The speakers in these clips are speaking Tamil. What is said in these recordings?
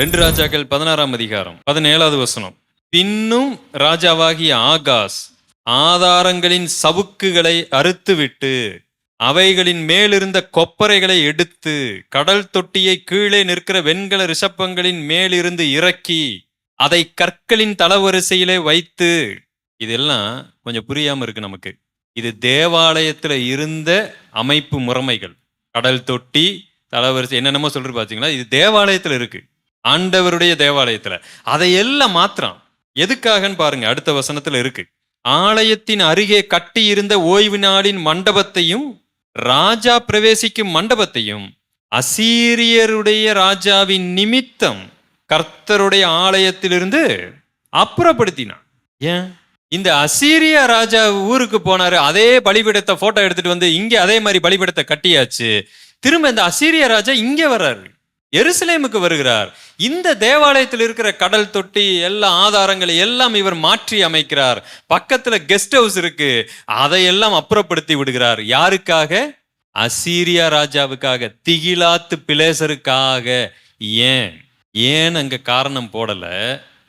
ரெண்டு ராஜாக்கள் பதினாறாம் அதிகாரம் பதினேழாவது வசனம். பின்னும் ராஜாவாகிய ஆகாஸ் ஆதாரங்களின் சவுக்குகளை அறுத்துவிட்டு அவைகளின் மேலிருந்த கொப்பரைகளை எடுத்து கடல் தொட்டியை கீழே நிற்கிற வெண்கல ரிஷப்பங்களின் மேலிருந்து இறக்கி அதை கற்களின் தளவரிசையிலே வைத்து இதெல்லாம் கொஞ்சம் புரியாம இருக்கு நமக்கு. இது தேவாலயத்துல இருந்த அமைப்பு முறைமைகள். கடல் தொட்டி தளவரிசை என்னென்னமோ சொல்றது பார்த்தீங்களா இது தேவாலயத்துல இருக்கு. ஆண்டவருடைய தேவாலயத்துல. அதையெல்லாம் மாத்திரம். எதுக்காகன்னு பாருங்க அடுத்த வசனத்துல இருக்கு. ஆலயத்தின் அருகே கட்டி இருந்த ஓய்வு நாளின் மண்டபத்தையும் ராஜா பிரவேசிக்கும் மண்டபத்தையும் அசீரியருடைய ராஜாவின் நிமித்தம் கர்த்தருடைய ஆலயத்திலிருந்து அப்புறப்படுத்தினான். ஏன்? இந்த அசீரிய ராஜா ஊருக்கு போனாரு அதே பலிபீடத்தை போட்டோ எடுத்துட்டு வந்து இங்க அதே மாதிரி பலிபீடத்தை கட்டியாச்சு. திரும்ப இந்த அசீரிய ராஜா இங்க வர்றாரு. எருசலேமுக்கு வருகிறார். இந்த தேவாலயத்தில் இருக்கிற கடல் தொட்டி எல்லா ஆதாரங்களை எல்லாம் இவர் மாற்றி அமைக்கிறார். பக்கத்துல கெஸ்ட் ஹவுஸ் இருக்கு. அதையெல்லாம் அப்புறப்படுத்தி விடுகிறார். யாருக்காக? அசீரியா ராஜாவுக்காக திகிலாத்து பிளேசருக்காக ஏன்? ஏன் அங்க காரணம் போடல?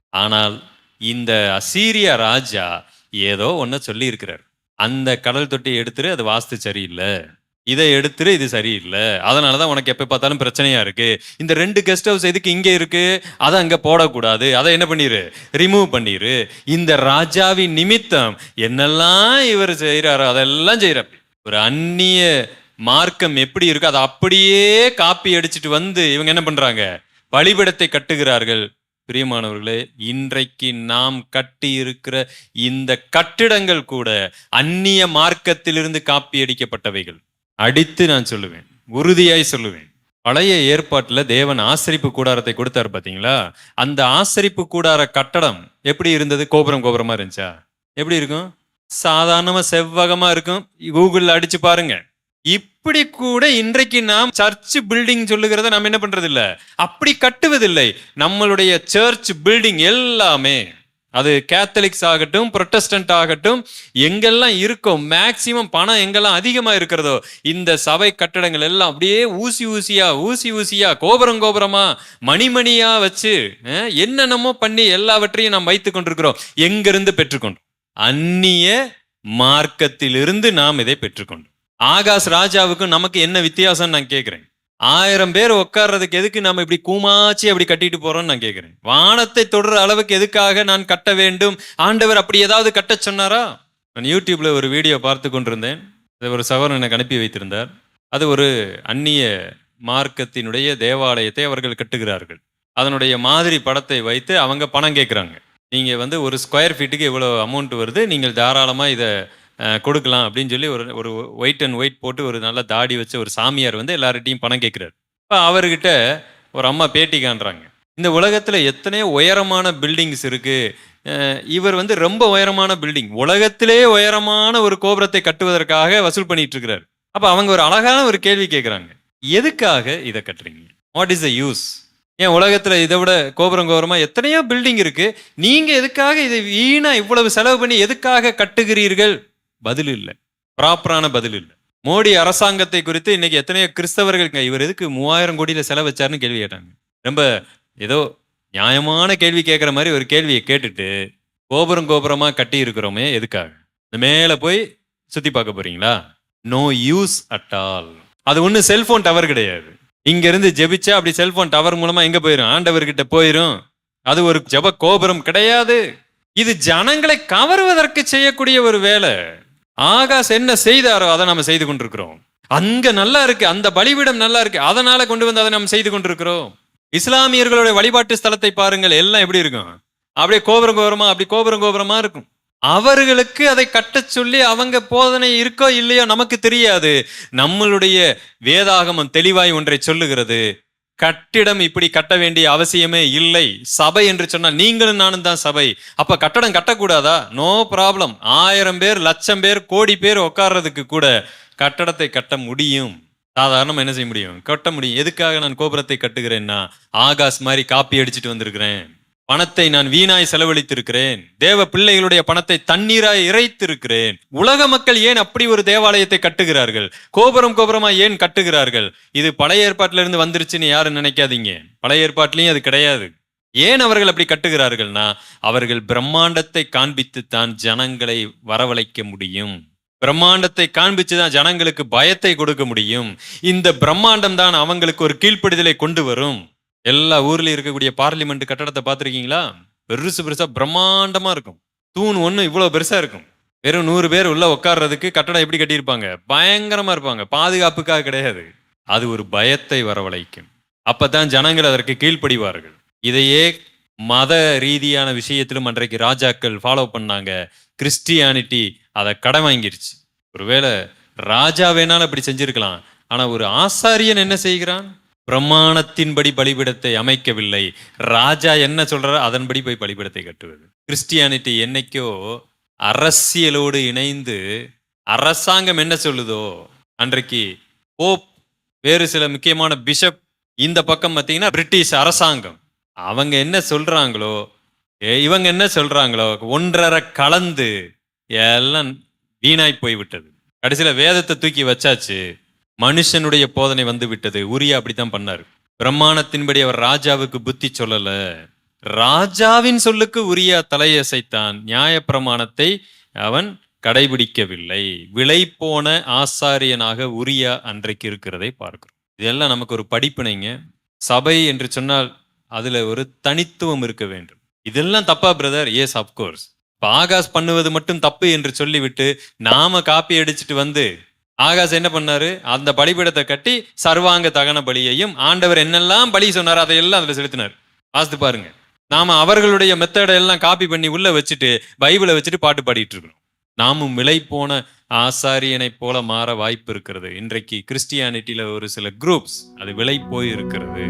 ஆனால் இந்த அசீரியா ராஜா ஏதோ ஒன்ன சொல்லி இருக்கிறார் அந்த கடல் தொட்டியை எடுத்துட்டு அது வாஸ்து சரியில்லை. இதை எடுத்துரு இது சரியில்லை. அதனாலதான் உனக்கு எப்போ பார்த்தாலும் பிரச்சனையா இருக்கு. இந்த ரெண்டு கெஸ்ட் ஹவுஸ் எதுக்கு இங்கே இருக்கு? அதை அங்கே போடக்கூடாது. அதை என்ன பண்ணிரு? ரிமூவ் பண்ணிரு. இந்த ராஜாவின் நிமித்தம் என்னெல்லாம் இவர் செய்கிறாரோ அதெல்லாம் செய்கிறார் ஒரு அந்நிய மார்க்கம் எப்படி இருக்கு அதை அப்படியே காப்பி அடிச்சுட்டு வந்து இவங்க என்ன பண்றாங்க? வழிபடத்தை கட்டுகிறார்கள். பிரியமானவர்களே இன்றைக்கு நாம் கட்டி இருக்கிற இந்த கட்டிடங்கள் கூட அந்நிய மார்க்கத்திலிருந்து காப்பி அடிக்கப்பட்டவைகள். அடித்து நான் சொல்லுவேன் உறுதியாய் சொல்லுவேன். பழைய ஏற்பாட்டில் தேவன் ஆசரிப்பு கூடாரத்தை கொடுத்தார் பார்த்தீங்களா அந்த ஆசரிப்பு கூடார கட்டடம் எப்படி இருந்தது? கோபுரம் கோபுரமாக இருந்துச்சா? எப்படி இருக்கும்? சாதாரணமாக செவ்வகமாக இருக்கும். கூகுளில் அடித்து பாருங்க. இப்படி கூட இன்றைக்கு நாம் சர்ச் பில்டிங் சொல்லுகிறத நாம் என்ன பண்ணுறதில்ல அப்படி கட்டுவதில்லை. நம்மளுடைய சர்ச் பில்டிங் எல்லாமே அது கேத்தலிக்ஸ் ஆகட்டும் புரொட்டஸ்டன்ட் ஆகட்டும் எங்கெல்லாம் இருக்கோ மேக்சிமம் பணம் எங்கெல்லாம் அதிகமாக இருக்கிறதோ இந்த சபை கட்டடங்கள் எல்லாம் அப்படியே ஊசி ஊசியா ஊசி ஊசியா கோபுரம் கோபுரமா மணிமணியா வச்சு என்னென்னமோ பண்ணி எல்லாவற்றையும் நாம் வைத்து கொண்டிருக்கிறோம். எங்கிருந்து பெற்றுக்கொண்டோம்? அந்நிய மார்க்கத்திலிருந்து நாம் இதை பெற்றுக்கொண்டோம். ஆகாஷ் ராஜாவுக்கும் நமக்கு என்ன வித்தியாசம் நான் கேட்குறேன். ஆயிரம் பேர் உட்கார்றதுக்கு எதுக்கு நம்ம இப்படி கூமாச்சி அப்படி கட்டிட்டு போறோம்னு நான் கேட்கிறேன் வானத்தை தொடர அளவுக்கு எதுக்காக நான் கட்ட வேண்டும்? ஆண்டவர் அப்படி ஏதாவது கட்ட சொன்னாரா? நான் யூடியூப்ல ஒரு வீடியோ பார்த்து கொண்டிருந்தேன். அதை ஒரு சகோதரன் எனக்கு அனுப்பி வைத்திருந்தார். அது ஒரு அந்நிய மார்க்கத்தினுடைய தேவாலயத்தை அவர்கள் கட்டுகிறார்கள். அதனுடைய மாதிரி படத்தை வைத்து அவங்க பணம் கேட்குறாங்க நீங்கள் வந்து ஒரு ஸ்கொயர் ஃபீட்டுக்கு இவ்வளோ அமௌண்ட் வருது. நீங்கள் தாராளமாக இதை கொடுக்கலாம் அப்படின்னு சொல்லி ஒரு ஒரு ஒயிட் அண்ட் ஒயிட் போட்டு ஒரு நல்ல தாடி வச்ச ஒரு சாமியார் வந்து எல்லார்கிட்டையும் பணம் கேட்குறாரு. இப்போ அவர்கிட்ட ஒரு அம்மா பேட்டி காண்றாங்க. இந்த உலகத்தில் எத்தனையோ உயரமான பில்டிங்ஸ் இருக்குது இவர் வந்து ரொம்ப உயரமான பில்டிங் உலகத்திலே உயரமான ஒரு கோபுரத்தை கட்டுவதற்காக வசூல் பண்ணிட்டு இருக்கிறார். அப்போ அவங்க ஒரு அழகான ஒரு கேள்வி கேட்குறாங்க. எதுக்காக இதை கட்டுறீங்க? வாட் இஸ் த யூஸ் ஏன் உலகத்தில் இதை விட கோபுரம் கோபுரமாக எத்தனையோ பில்டிங் இருக்குது நீங்கள் எதுக்காக இதை வீணாக இவ்வளவு செலவு பண்ணி எதுக்காக கட்டுகிறீர்கள்? பதில் இல்லை ப்ராப்பரான பதில் இல்லை மோடி அரசாங்கத்தை குறித்து இன்னைக்கு எத்தனையோ கிறிஸ்தவர்கள் இவர் எதுக்கு மூவாயிரம் கோடியில் செலவு வச்சாருன்னு கேள்வி கேட்டாங்க. ரொம்ப ஏதோ நியாயமான கேள்வி கேட்குற மாதிரி ஒரு கேள்வியை கேட்டுட்டு கோபுரம் கோபுரமாக கட்டி இருக்கிறோமே எதுக்காக? இந்த மேலே போய் சுற்றி பார்க்க போறீங்களா? நோ யூஸ் அட் ஆல் அது ஒன்றும் செல்ஃபோன் டவர் கிடையாது. இங்கேருந்து ஜெபிச்சா அப்படி செல்ஃபோன் டவர் மூலமாக எங்கே போயிடும் ஆண்டவர்கிட்ட போயிடும் அது ஒரு ஜெப கோபுரம் கிடையாது. இது ஜனங்களை கவருவதற்கு செய்யக்கூடிய ஒரு வேலை. ஆகாஷ் என்ன செய்தாரோ அதை நம்ம செய்து கொண்டிருக்கிறோம். அங்க நல்லா இருக்கு அந்த பலிபீடம் நல்லா இருக்கு அதனால கொண்டு வந்து அதை நம்ம செய்து கொண்டிருக்கிறோம். இஸ்லாமியர்களுடைய வழிபாட்டு ஸ்தலத்தை பாருங்கள் எல்லாம் எப்படி இருக்கும்? அப்படியே கோபுரம் கோபுரமா அப்படி கோபுரம் கோபுரமா இருக்கும். அவர்களுக்கு அதை கட்டச் சொல்லி அவங்க போதனை இருக்கோ இல்லையோ நமக்கு தெரியாது. நம்மளுடைய வேதாகமம் தெளிவாய் ஒன்றை சொல்லுகிறது. கட்டிடம் இப்படி கட்ட வேண்டிய அவசியமே இல்லை. சபை என்று சொன்னால் நீங்களும் நானும் தான் சபை. அப்ப கட்டடம் கட்டக்கூடாதா? நோ ப்ராப்ளம் ஆயிரம் பேர் லட்சம் பேர் கோடி பேர் உட்கார்றதுக்கு கூட கட்டடத்தை கட்ட முடியும். சாதாரணமாக என்ன செய்ய முடியும்? கட்ட முடியும். எதுக்காக நான் கோபுரத்தை கட்டுகிறேன்னா ஆகாஷ் மாதிரி காப்பி அடிச்சுட்டு வந்திருக்கிறேன். பணத்தை நான் வீணாய் செலவழித்திருக்கிறேன். தேவ பிள்ளைகளுடைய பணத்தை தண்ணீராய் இறைத்திருக்கிறேன். உலக மக்கள் ஏன் அப்படி ஒரு தேவாலயத்தை கட்டுகிறார்கள்? கோபுரம் கோபுரமா ஏன் கட்டுகிறார்கள்? இது பழைய ஏற்பாட்டில இருந்து வந்துருச்சுன்னு யாரும் நினைக்காதீங்க. பழைய ஏற்பாட்டிலையும் அது கிடையாது. ஏன் அவர்கள் அப்படி கட்டுகிறார்கள்னா அவர்கள் பிரம்மாண்டத்தை காண்பித்து தான் ஜனங்களை வரவழைக்க முடியும். பிரம்மாண்டத்தை காண்பிச்சுதான் ஜனங்களுக்கு பயத்தை கொடுக்க முடியும். இந்த பிரம்மாண்டம் தான் அவங்களுக்கு ஒரு கீழ்ப்படிதலை கொண்டு வரும். எல்லா ஊர்லயும் இருக்கக்கூடிய பார்லிமெண்ட் கட்டடத்தை பார்த்துருக்கீங்களா? பெருசு பெருசா பிரம்மாண்டமா இருக்கும். தூண் ஒன்று இவ்வளோ பெருசா இருக்கும். வெறும் நூறு பேர் உள்ள உட்கார்றதுக்கு கட்டடம் எப்படி கட்டியிருப்பாங்க? பயங்கரமா இருப்பாங்க. பாதுகாப்புக்காக கிடையாது. அது ஒரு பயத்தை வரவழைக்கும். அப்பதான் ஜனங்கள் அதற்கு கீழ்ப்படிவார்கள். இதையே மத ரீதியான விஷயத்திலும் அன்றைக்கு ராஜாக்கள் ஃபாலோ பண்ணாங்க. கிறிஸ்டியானிட்டி அதை கடன் வாங்கிருச்சு. ஒருவேளை ராஜா வேணாலும் அப்படி செஞ்சிருக்கலாம். ஆனா ஒரு ஆசாரியன் என்ன செய்கிறான்? பிரமாணத்தின்படி பலிபிடத்தை அமைக்கவில்லை. ராஜா என்ன சொல்றாரோ அதன்படி போய் பலிபிடத்தை கட்டுவது. கிறிஸ்டியானிட்டி என்னைக்கோ அரசியலோடு இணைந்து அரசாங்கம் என்ன சொல்லுதோ அன்றைக்கு போப் வேறு சில முக்கியமான பிஷப் இந்த பக்கம் பார்த்தீங்கன்னா பிரிட்டிஷ் அரசாங்கம். அவங்க என்ன சொல்றாங்களோ இவங்க என்ன சொல்றாங்களோ ஒன்றரை கலந்து எல்லாம் வீணாய் போய்விட்டது. கடைசியில் வேதத்தை தூக்கி வச்சாச்சு. மனுஷனுடைய போதனை வந்து விட்டது உரியா அப்படித்தான் பண்ணார். பிரமாணத்தின்படி அவர் ராஜாவுக்கு புத்தி சொல்லல. ராஜாவின் சொல்லுக்கு உரியா தலையசைத்தான். நியாய பிரமாணத்தை அவன் கடைபிடிக்கவில்லை. விலை போன ஆசாரியனாக உரியா அன்றைக்கு இருக்கிறதை பார்க்கிறோம். இதெல்லாம் நமக்கு ஒரு படிப்பினைங்க. சபை என்று சொன்னால் அதுல ஒரு தனித்துவம் இருக்க வேண்டும். இதெல்லாம் தப்பா பிரதர்? எஸ் அப்கோர்ஸ் இப்ப ஆகாஷ் பண்ணுவது மட்டும் தப்பு என்று சொல்லிவிட்டு நாம காப்பி அடிச்சுட்டு வந்து ஆகாஷ் என்ன பண்ணாரு? அந்த பலிபீடத்தை கட்டி சர்வாங்க தகன பலியையும் ஆண்டவர் என்னெல்லாம் பலி சொன்னாரோ அதையெல்லாம் அதுல செலுத்தினார். வாசித்து பாருங்க. நாம அவர்களுடைய மெத்தடை எல்லாம் காப்பி பண்ணி உள்ள வச்சுட்டு பைபிளை வச்சுட்டு பாட்டு பாடிட்டு இருக்கணும். நாமும் விலை போன ஆசாரியனை போல மாற வாய்ப்பு இருக்கிறது. இன்றைக்கு கிறிஸ்டியானிட்டியில ஒரு சில குரூப்ஸ் அது விலை போய் இருக்கிறது.